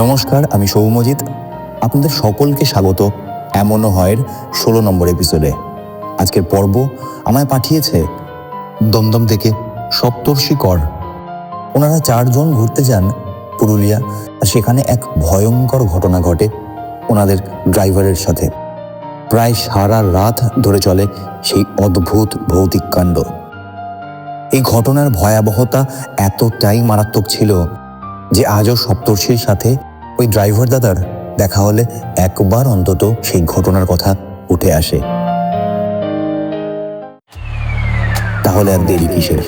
নমস্কার, আমি সৌমজিৎ আপনাদের সকলকে স্বাগত এমনও হয়ের ষোলো নম্বর এপিসোডে আজকের পর্ব আমায় পাঠিয়েছে দমদম থেকে সপ্তর্ষি কর। ওনারা চারজন ঘুরতে যান পুরুলিয়া, আর সেখানে এক ভয়ঙ্কর ঘটনা ঘটে ওনাদের ড্রাইভারের সাথে। প্রায় সারা রাত ধরে চলে সেই অদ্ভুত ভৌতিক কাণ্ড। এই ঘটনার ভয়াবহতা এতটাই মারাত্মক ছিল যে আজও সপ্তর্ষির সাথে ওই ড্রাইভার দাদার দেখা হলে একবার অন্তত সেই ঘটনার কথা উঠে আসে। তাহলে আর দেরি কিসের?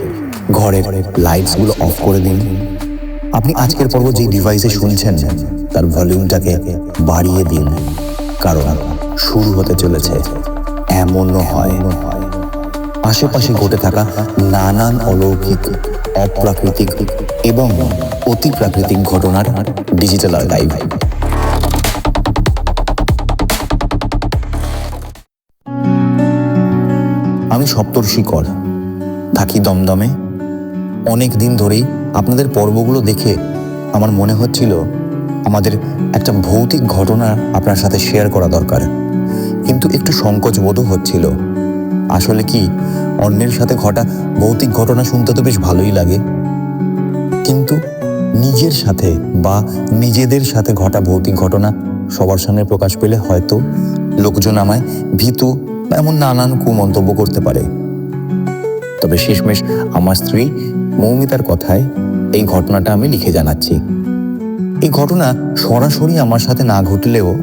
ঘরের লাইটসগুলো অফ করে দিন। আপনি আজকের পর্ব যে ডিভাইসে শুনছেন, তার ভলিউমটাকে বাড়িয়ে দিন। কারণ শুরু হতে চলেছে। এমনও হয়। আশেপাশে ঘটে থাকা নানান অলৌকিক, অপ্রাকৃতিক এবং অতি প্রাকৃতিক ঘটনার ডিজিটাল আর্কাইভ আমি সপ্তর্ষি কর। থাকি দমদমে। অনেক দিন ধরেই আপনাদের পর্বগুলো দেখে আমার মনে হচ্ছিল আমাদের একটা ভৌতিক ঘটনা আপনার সাথে শেয়ার করা দরকার। কিন্তু একটু সংকোচ বোধও হচ্ছিল। আসলে কি, অন্যের সাথে ঘটা ভৌতিক ঘটনা শুনতে তো বেশ ভালোই লাগে। কিন্তু নিজের সাথে বা নিজেদের সাথে ঘটা ভৌতিক ঘটনা সবার সামনে প্রকাশ পেলে হয়তো লোকজন আমায় ভীতু বা এমন নানান কুমন্তব্য করতে পারে। তবে শেষমেশ আমার স্ত্রী মৌমিতার কথায় এই ঘটনাটা আমি লিখে জানাচ্ছি। এই ঘটনা সরাসরি আমার সাথে না ঘটলেও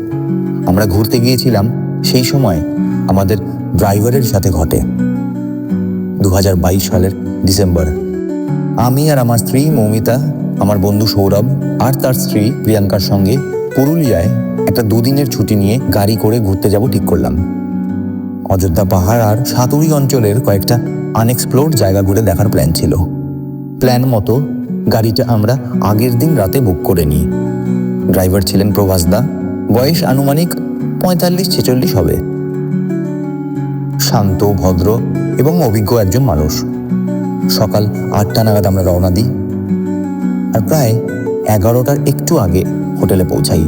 আমরা ঘুরতে গিয়েছিলাম সেই সময় আমাদের ড্রাইভারের সাথে ঘটে। দু হাজার বাইশ সালের ডিসেম্বর। আমি আর আমার স্ত্রী মৌমিতা, আমার বন্ধু সৌরভ আর তার স্ত্রী প্রিয়াঙ্কার সঙ্গে পুরুলিয়ায় একটা দুদিনের ছুটি নিয়ে গাড়ি করে ঘুরতে যাব ঠিক করলাম। অযোধ্যা পাহাড় আর সাতুরি অঞ্চলের কয়েকটা আনএক্সপ্লোর্ড জায়গা ঘুরে দেখার প্ল্যান ছিল। প্ল্যান মতো গাড়িটা আমরা আগের দিন রাতে বুক করে নিই। ড্রাইভার ছিলেন প্রভাস দা। বয়স আনুমানিক পঁয়তাল্লিশ ছেচল্লিশ হবে। শান্ত, ভদ্র এবং অভিজ্ঞ একজন মানুষ। সকাল আটটা নাগাদ আমরা রওনা দিই। আর প্রায় এগারোটার একটু আগে হোটেলে পৌঁছাই।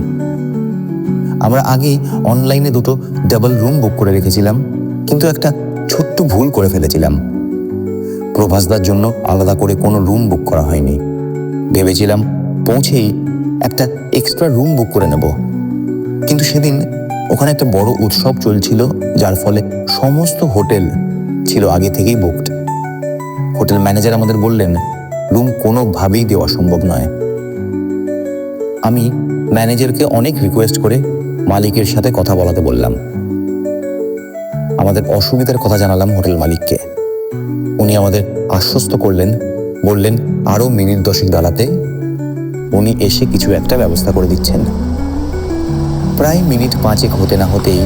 আমরা আগেই অনলাইনে দুটো ডাবল রুম বুক করে রেখেছিলাম, কিন্তু একটা ছোট্ট ভুল করে ফেলেছিলাম। প্রভাসদার জন্য আলাদা করে কোনো রুম বুক করা হয়নি। ভেবেছিলাম পৌঁছেই একটা এক্সট্রা রুম বুক করে নেব। কিন্তু সেদিন ওখানে একটা বড় উৎসব চলছিল, যার ফলে সমস্ত হোটেল ছিল আগে থেকেই বুকড হোটেল ম্যানেজার আমাদের বললেন, রুম কোনোভাবেই দেওয়া সম্ভব নয়। আমি ম্যানেজারকে অনেক রিকোয়েস্ট করে মালিকের সাথে কথা বলাতে বললাম। আমাদের অসুবিধার কথা জানালাম হোটেল মালিককে। উনি আমাদের আশ্বস্ত করলেন, বললেন, আরও মিনিট দশেক দাঁড়াতে উনি এসে কিছু একটা ব্যবস্থা করে দিচ্ছেন। প্রায় মিনিট পাঁচেক হতে না হতেই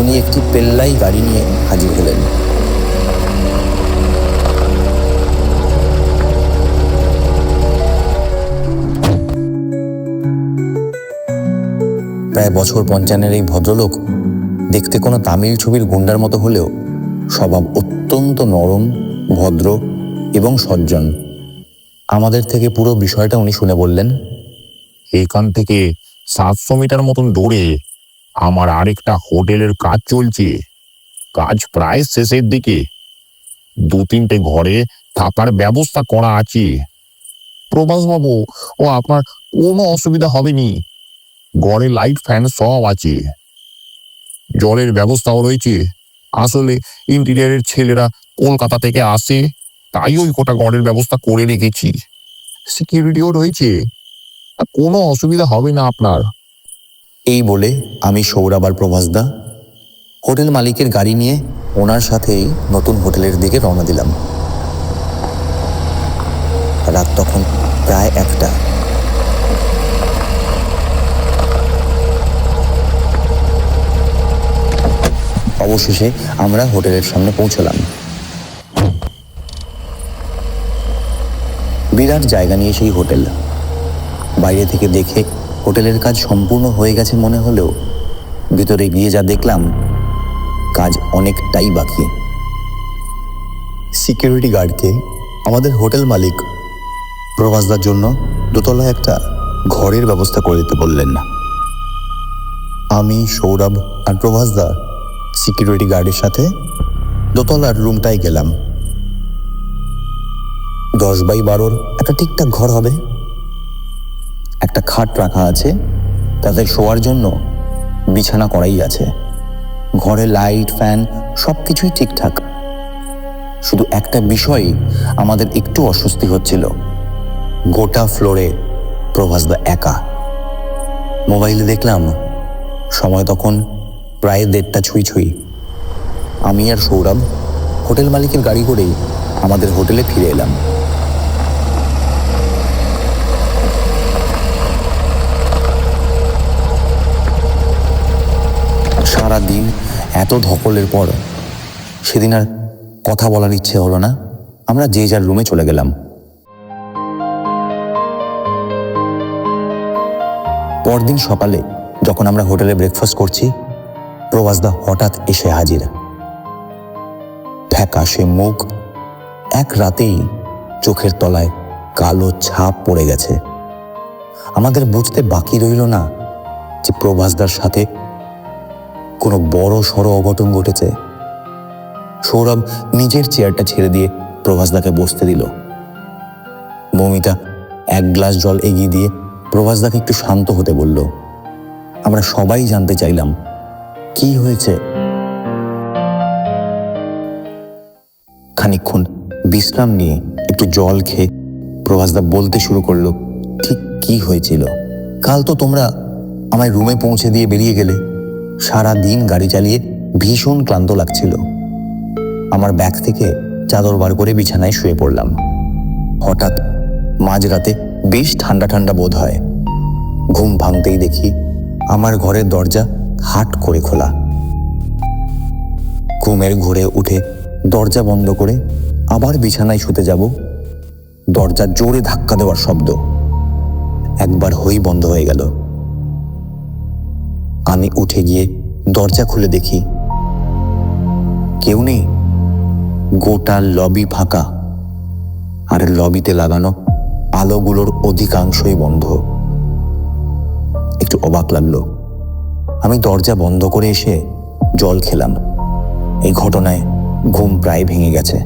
উনি একটি পেল্লাই গাড়ি নিয়ে হাজির হলেন। প্রায় বছর পঞ্চান্নের এই ভদ্রলোক দেখতে কোনো তামিল ছবির গুন্ডার মতো হলেও স্বভাব অত্যন্ত নরম, ভদ্র এবং সজ্জন। আমাদের থেকে পুরো বিষয়টা উনি শুনে বললেন, এখান থেকে সাতশো মিটার মতন দূরে আমার আরেকটা হোটেলের কাজ চলছে। কাজ প্রায় শেষের দিকে। দু তিনটে ঘরে থাকার ব্যবস্থা করা আছে। প্রভাসবাবু, ও আপনার কোনো অসুবিধা হবে নি ঘরে লাইট, ফ্যান সব আছে। জলের ব্যবস্থাও রয়েছে। আসলে ইন্টিরিয়ারের ছেলেরা কলকাতা থেকে আসে, তাই ওই কোটা ঘরের ব্যবস্থা করে রেখেছি। সিকিউরিটিও রয়েছে। কোনো অসুবিধা হবে না আপনার। এই বলে আমি সৌরভ আর প্রভাসদা হোটেল মালিকের গাড়ি নিয়ে ওনার সাথেই নতুন হোটেলের দিকে রওনা দিলাম। রাত তখন প্রায় একটা। অবশেষে আমরা হোটেলের সামনে পৌঁছলাম। বিরাট জায়গা নিয়ে সেই হোটেল। বাইরে থেকে দেখে হোটেলের কাজ সম্পূর্ণ হয়ে গেছে মনে হলেও ভিতরে গিয়ে যা দেখলাম, কাজ অনেকটাই বাকি। সিকিউরিটি গার্ডকে আমাদের হোটেল মালিক প্রবাসদার জন্য দোতলায় একটা ঘরের ব্যবস্থা করে দিতে বললেন। না আমি, সৌরভ আর প্রভাসদা সিকিউরিটি গার্ডের সাথে দোতলার রুমটায় গেলাম। দশ বাই বারোর একটা ঠিকঠাক ঘর হবে। একটা খাট রাখা আছে। তাদের শোয়ার জন্য বিছানা করাই আছে। ঘরে লাইট, ফ্যান সব কিছুই ঠিকঠাক। শুধু একটা বিষয় আমাদের একটু অস্বস্তি হচ্ছিল। গোটা ফ্লোরে প্রভাস প্রভাসদা একা। মোবাইলে দেখলাম সময় তখন প্রায় দেড়টা ছুঁই ছুঁই। আমি আর সৌরভ হোটেল মালিকের গাড়ি করেই আমাদের হোটেলে ফিরে এলাম। সারা দিন এত ধকলের পর সেদিন আর কথা বলার ইচ্ছে হলো না। আমরা যে যার রুমে চলে গেলাম। পরদিন সকালে যখন আমরা হোটেলে ব্রেকফাস্ট করছি, প্রভাসদা হঠাৎ এসে হাজির। ফ্যাকাশে মুখ এক রাতেই চোখের তলায় কালো ছাপ পড়ে গেছে। আমাদের বুঝতে বাকি রইল না যে প্রভাসদার সাথে কোনো বড় সড় অঘটন ঘটেছে। সৌরভ নিজের চেয়ারটা ছেড়ে দিয়ে প্রভাসদাকে বসতে দিল। মমিতা এক গ্লাস জল এগিয়ে দিয়ে প্রভাসদাকে একটু শান্ত হতে বলল, আমরা সবাই জানতে চাইলাম, কি হয়েছে? খানিকক্ষণ বিশ্রাম নিয়ে একটু জল খেয়ে প্রভাসদা বলতে শুরু করল, ঠিক কি হয়েছিল? কাল তো তোমরা আমায় রুমে পৌঁছে দিয়ে বেরিয়ে গেলে। সারা দিন গাড়ি চালিয়ে ভীষণ ক্লান্ত লাগছিল। আমার ব্যাগ থেকে চাদর বার করে বিছানায় শুয়ে পড়লাম। হঠাৎ মাঝরাতে বেশ ঠান্ডা ঠান্ডা বোধ হয়। ঘুম ভাঙতেই দেখি আমার ঘরের দরজা হাট করে খোলা। ঘুমের ঘুরে উঠে দরজা বন্ধ করে আবার বিছানায় শুতে যাব। দরজা জোরে ধাক্কা দেওয়ার শব্দ। একবার হই বন্ধ হয়ে গেল। আমি উঠে গিয়ে দরজা খুলে দেখি কেউ নেই। গোটা লবি ফাঁকা। আর লবিতে লাগানো আলোগুলোর অধিকাংশই বন্ধ। একটু অবাক লাগল। আমি দরজা বন্ধ করে এসে জল খেলাম। এই ঘটনায় ঘুম প্রায় ভেঙে গেছে।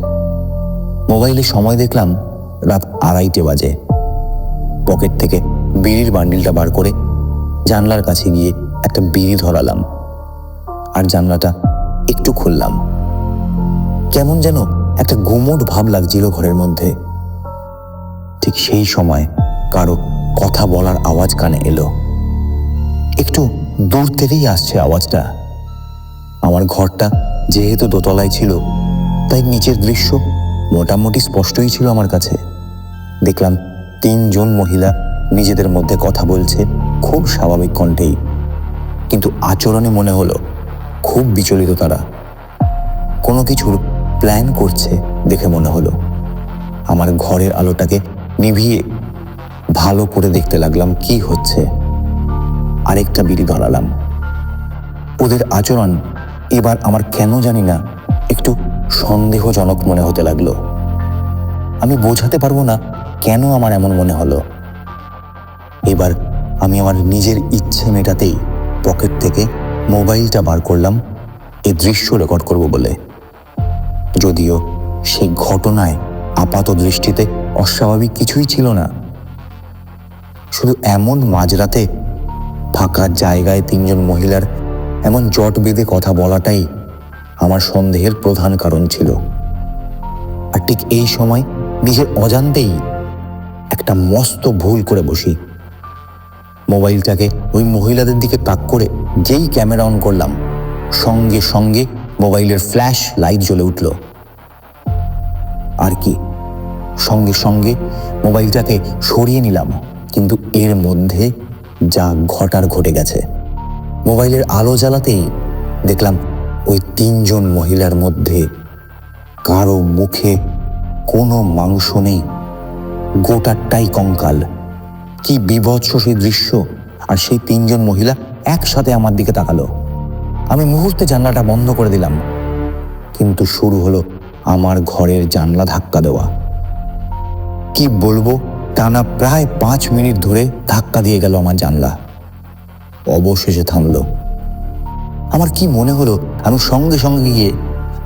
মোবাইলে সময় দেখলাম রাত আড়াইটে বাজে। পকেট থেকে বিড়ির বান্ডিলটা বার করে জানলার কাছে গিয়ে একটা বিড়ি ধরালাম। আর জানলাটা একটু খুললাম। কেমন যেন একটা গুমোট ভাব লাগছিল ঘরের মধ্যে। ঠিক সেই সময় কারও কথা বলার আওয়াজ কানে এলো। একটু দূর থেকেই আসছে আওয়াজটা। আমার ঘরটা যেহেতু দোতলায় ছিল, তাই নিচের দৃশ্য মোটামুটি স্পষ্টই ছিল আমার কাছে। দেখলাম তিনজন মহিলা নিজেদের মধ্যে কথা বলছে খুব স্বাভাবিক কণ্ঠেই। কিন্তু আচরণে মনে হলো খুব বিচলিত তারা। কোনো কিছুর প্ল্যান করছে দেখে মনে হলো। আমার ঘরের আলোটাকে নিভিয়ে ভালো করে দেখতে লাগলাম কি হচ্ছে। আরেকটা বিড়ি ধরালাম। ওদের আচরণ এবার আমার কেন জানি না, একটু সন্দেহজনক মনে হতে লাগল। আমি বোঝাতে পারব না কেন আমার এমন মনে হলো। এবার আমি আমার নিজের ইচ্ছে মেটাতেই পকেট থেকে মোবাইলটা বার করলাম, এ দৃশ্য রেকর্ড করব বলে। যদিও সেই ঘটনায় আপাত দৃষ্টিতে অস্বাভাবিক কিছুই ছিল না। শুধু এমন মাঝরাতে ফাঁকা জায়গায় তিনজন মহিলার এমন জট বেঁধে কথা বলাটাই আমার সন্দেহের প্রধান কারণ ছিল। আর ঠিক এই সময় নিজের অজান্তেই একটা মস্ত ভুল করে বসি। মোবাইলটাকে ওই মহিলাদের দিকে তাক করে যেই ক্যামেরা অন করলাম, সঙ্গে সঙ্গে মোবাইলের ফ্ল্যাশ লাইট জ্বলে উঠল। আর কি? সঙ্গে সঙ্গে মোবাইলটাকে সরিয়ে নিলাম, কিন্তু এর মধ্যে যা ঘটার ঘটে গেছে। মোবাইলের আলো জ্বালাতেই দেখলাম ওই তিনজন মহিলার মধ্যে কারও মুখে কোনো মাংস নেই। গোটারটাই কঙ্কাল। কি বিভৎস সেই দৃশ্য। আর সেই তিনজন মহিলা একসাথে আমার দিকে তাকালো। আমি মুহূর্তে জানলাটা বন্ধ করে দিলাম। কিন্তু শুরু হলো আমার ঘরের জানলা ধাক্কা দেওয়া। কি বলব? টানা প্রায় পাঁচ মিনিট ধরে ধাক্কা দিয়ে গেল আমার জানলা। অবশেষে থামলো। আমার কি মনে হলো আমি সঙ্গে সঙ্গে গিয়ে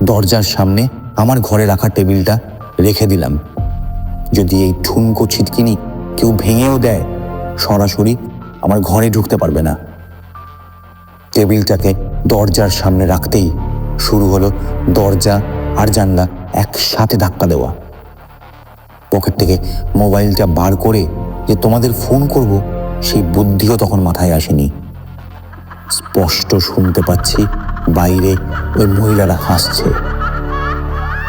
দরজার সামনে আমার ঘরে রাখা টেবিলটা রেখে দিলাম। যদি এই ঠুনকো ছিটকিনি কেউ ভেঙেও দেয়, সরাসরি আমার ঘরে ঢুকতে পারবে না। টেবিলটাকে দরজার সামনে রাখতেই শুরু হলো দরজা আর জানলা একসাথে ধাক্কা দেওয়া। পকেট থেকে মোবাইলটা বার করে যে তোমাদের ফোন করব, সেই বুদ্ধিও তখন মাথায় আসেনি। স্পষ্ট শুনতে পাচ্ছি বাইরে ওই মহিলারা হাসছে।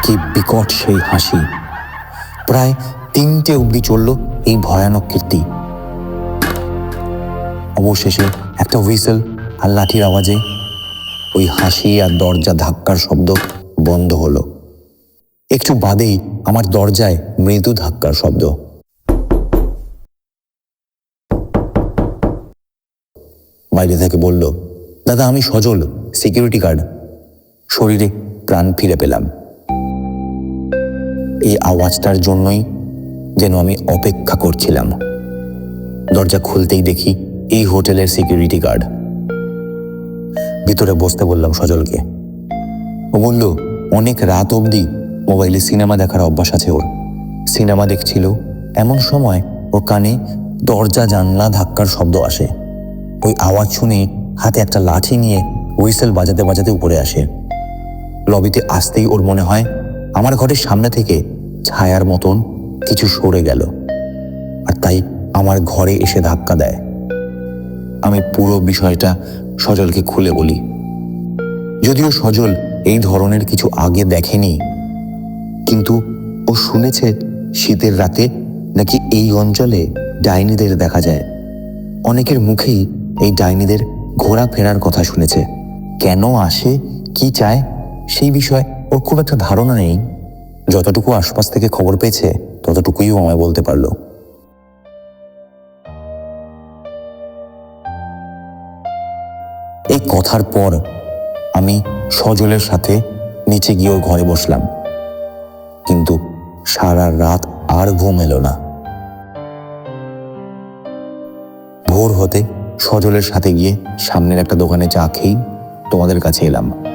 কি বিকট সেই হাসি। প্রায় তিনটে অবধি চলল এই ভয়ানক কীর্তি। অবশেষে একটা হুইসেল আর লাঠির আওয়াজে ওই হাসি আর দরজা ধাক্কার শব্দ বন্ধ হলো। একটু বাদেই আমার দরজায় মৃদু ধাক্কার শব্দ। বাইরে থেকে বলল, দাদা, আমি সজল সিকিউরিটি গার্ড শরীরে প্রাণ ফিরে পেলাম। এই আওয়াজটার জন্যই যেন আমি অপেক্ষা করছিলাম। দরজা খুলতেই দেখি এই হোটেলের সিকিউরিটি গার্ড। ভিতরে বসতে বললাম সজলকে, ও বলল, অনেক রাত অবধি মোবাইলে সিনেমা দেখার অভ্যাস আছে ওর। সিনেমা দেখছিল, এমন সময় ওর কানে দরজা জানলা ধাক্কার শব্দ আসে। ওই আওয়াজ শুনে হাতে একটা লাঠি নিয়ে হুইসেল বাজাতে বাজাতে উপরে আসে। লবিতে আসতেই ওর মনে হয়, আমার ঘরের সামনে থেকে ছায়ার মতন কিছু সরে গেল। আর তাই আমার ঘরে এসে ধাক্কা দেয়। আমি পুরো বিষয়টা সজলকে খুলে বলি। যদিও সজল এই ধরনের কিছু আগে দেখেনি, কিন্তু ও শুনেছে শীতের রাতে নাকি এই অঞ্চলে ডাইনিদের দেখা যায়। অনেকের মুখেই এই ডাইনিদের ঘোরাফেরার কথা শুনেছে। কেন আসে, কি চায়, সেই বিষয়ে ওর খুব একটা ধারণা নেই। যতটুকু আশপাশ থেকে খবর পেয়েছে ততটুকুই আমায় বলতে পারল। এই কথার পর আমি সজলের সাথে নিচে গিয়ে ঘরে বসলাম। কিন্তু সারা রাত আর ঘুম এলো না। ভোর হতে সজলের সাথে গিয়ে সামনের একটা দোকানে চা খেয়েই তোমাদের কাছে এলাম।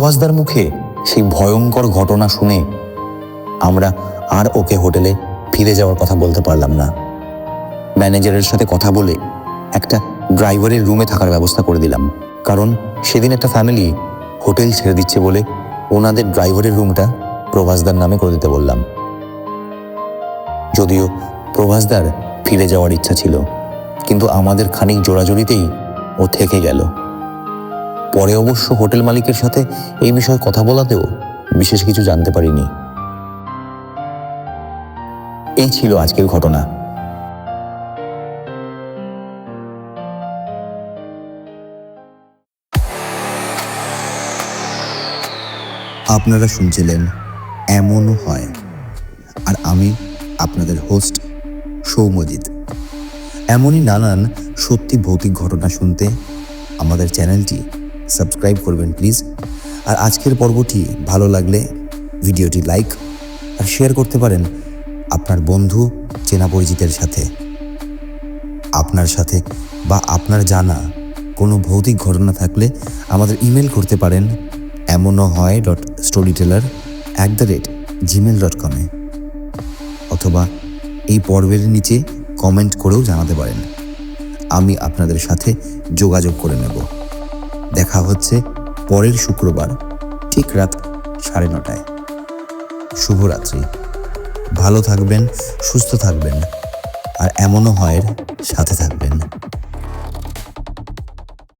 প্রভাসদার মুখে সেই ভয়ঙ্কর ঘটনা শুনে আমরা আর ওকে হোটেলে ফিরে যাওয়ার কথা বলতে পারলাম না। ম্যানেজারের সাথে কথা বলে একটা ড্রাইভারের রুমে থাকার ব্যবস্থা করে দিলাম। কারণ সেদিন একটা ফ্যামিলি হোটেল ছেড়ে দিচ্ছে বলে ওনাদের ড্রাইভারের রুমটা প্রভাসদার নামে করে দিতে বললাম। যদিও প্রভাসদার ফিরে যাওয়ার ইচ্ছা ছিল, কিন্তু আমাদের খানিক জোড়াজড়িতেই ও থেকে গেল। পরে অবশ্য হোটেল মালিকের সাথে এই বিষয়ে কথা বলাতেও বিশেষ কিছু জানতে পারিনি। এই ছিল আজকের ঘটনা। আপনারা শুনছিলেন এমনও হয়। আর আমি আপনাদের হোস্ট সৌমজিৎ এমনই নানান সত্যি ভৌতিক ঘটনা শুনতে আমাদের চ্যানেলটি সাবস্ক্রাইব করবেন, প্লিজ। আর আজকের পর্বটি ভালো লাগলে ভিডিওটি লাইক আর শেয়ার করতে পারেন আপনার বন্ধু, চেনা পরিচিতের সাথে। আপনার সাথে বা আপনার জানা কোনো ভৌতিক ঘটনা থাকলে আমাদের ইমেল করতে পারেন এমনও হয় dot story teller at the rate Gmail dot কমে অথবা এই পর্বের নিচে কমেন্ট করেও জানাতে পারেন। আমি আপনাদের সাথে যোগাযোগ করে নেব। দেখা হচ্ছে পরের শুক্রবার, ঠিক রাত সাড়ে নটায়। শুভরাত্রি। ভালো থাকবেন, সুস্থ থাকবেন, আর এমনও হয় সাথে থাকবেন।